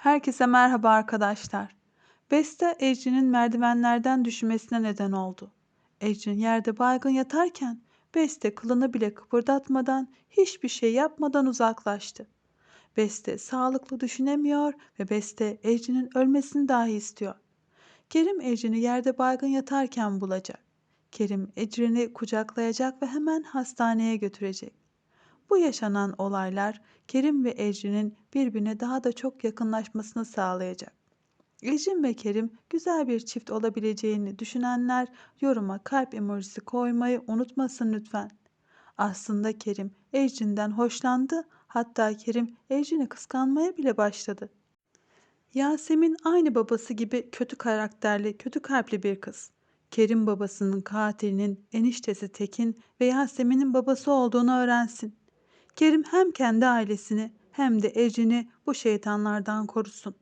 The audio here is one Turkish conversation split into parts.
Herkese merhaba arkadaşlar. Beste Ecrin'in merdivenlerden düşmesine neden oldu. Ecrin yerde baygın yatarken Beste kılını bile kıpırdatmadan hiçbir şey yapmadan uzaklaştı. Beste sağlıklı düşünemiyor ve Beste Ecrin'in ölmesini dahi istiyor. Kerim Ecrin'i yerde baygın yatarken bulacak. Kerim Ecrin'i kucaklayacak ve hemen hastaneye götürecek. Bu yaşanan olaylar Kerim ve Ecrin'in birbirine daha da çok yakınlaşmasını sağlayacak. Ecrin ve Kerim güzel bir çift olabileceğini düşünenler yoruma kalp emojisi koymayı unutmasın lütfen. Aslında Kerim Ecrin'den hoşlandı hatta Kerim Ecrin'i kıskanmaya bile başladı. Yasemin aynı babası gibi kötü karakterli, kötü kalpli bir kız. Kerim babasının katilinin eniştesi Tekin ve Yasemin'in babası olduğunu öğrensin. Kerim hem kendi ailesini hem de Ecrin'i bu şeytanlardan korusun.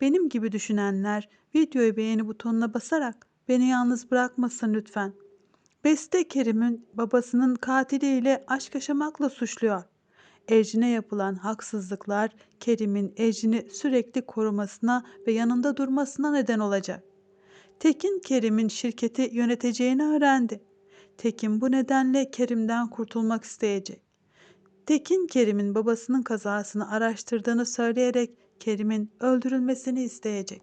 Benim gibi düşünenler videoyu beğeni butonuna basarak beni yalnız bırakmasın lütfen. Beste Kerim'in babasının katiliyle aşk yaşamakla suçluyor. Ecrin'e yapılan haksızlıklar Kerim'in Ecrin'i sürekli korumasına ve yanında durmasına neden olacak. Tekin Kerim'in şirketi yöneteceğini öğrendi. Tekin bu nedenle Kerim'den kurtulmak isteyecek. Tekin Kerim'in babasının kazasını araştırdığını söyleyerek Kerim'in öldürülmesini isteyecek.